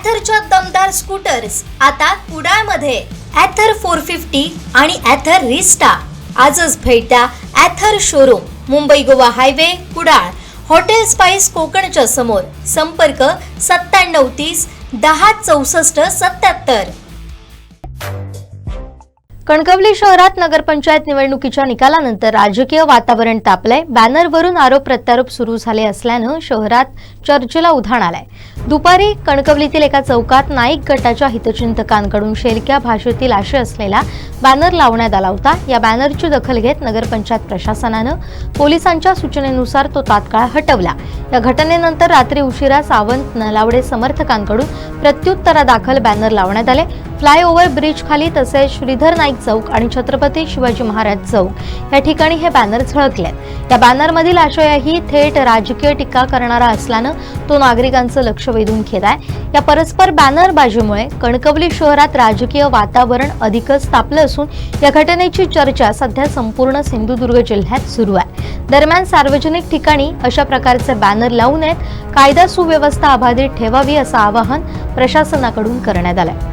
ॲथरच्या दमदार स्कूटर्स आता कुडाळमध्ये. ॲथर फोर फिफ्टी आणि ॲथर रिस्टा आजच भेट द्या Ather showroom Mumbai Goa highway Kudal. Hotel spice कोकणच्या समोर. संपर्क सत्त्याण्णव तीस दहा चौसष्ट सत्याहत्तर कणकवली शहरात नगरपंचायत निवडणुकीच्या निकालानंतर राजकीय वातावरण तापलंय. बॅनरवरून आरोप प्रत्यारोप सुरू झाले असल्यानं शहरात चर्चेला उधाण आलाय. दुपारी कणकवलीतील एका चौकात नाईक गटाच्या हितचिंतकांकडून शेलक्या भाषेतील आशय असलेला बॅनर लावण्यात आला होता. या बॅनरची दखल घेत नगरपंचायत प्रशासनानं पोलिसांच्या सूचनेनुसार तो तात्काळ हटवला. या घटनेनंतर रात्री उशिरा सावंत नलावडे समर्थकांकडून प्रत्युत्तरादाखल बॅनर लावण्यात आले. फ्लायओव्हर ब्रिज खाली तसेच श्रीधर नाईक चौक आणि छत्रपती शिवाजी महाराज चौक या ठिकाणी हे बॅनर झळकलेत. या बॅनरमधील आशयही थेट राजकीय टीका करणारा असल्यानं तो नागरिकांचं लक्ष वेधून घेत आहे या परस्पर बॅनरबाजीमुळे कणकवली शहरात राजकीय वातावरण अधिकच तापलं असून या घटनेची चर्चा सध्या संपूर्ण सिंधुदुर्ग जिल्ह्यात सुरू आहे. दरम्यान सार्वजनिक ठिकाणी अशा प्रकारचे बॅनर लावू नयेत. कायदा सुव्यवस्था अबाधित ठेवावी असं आवाहन प्रशासनाकडून करण्यात आलंय.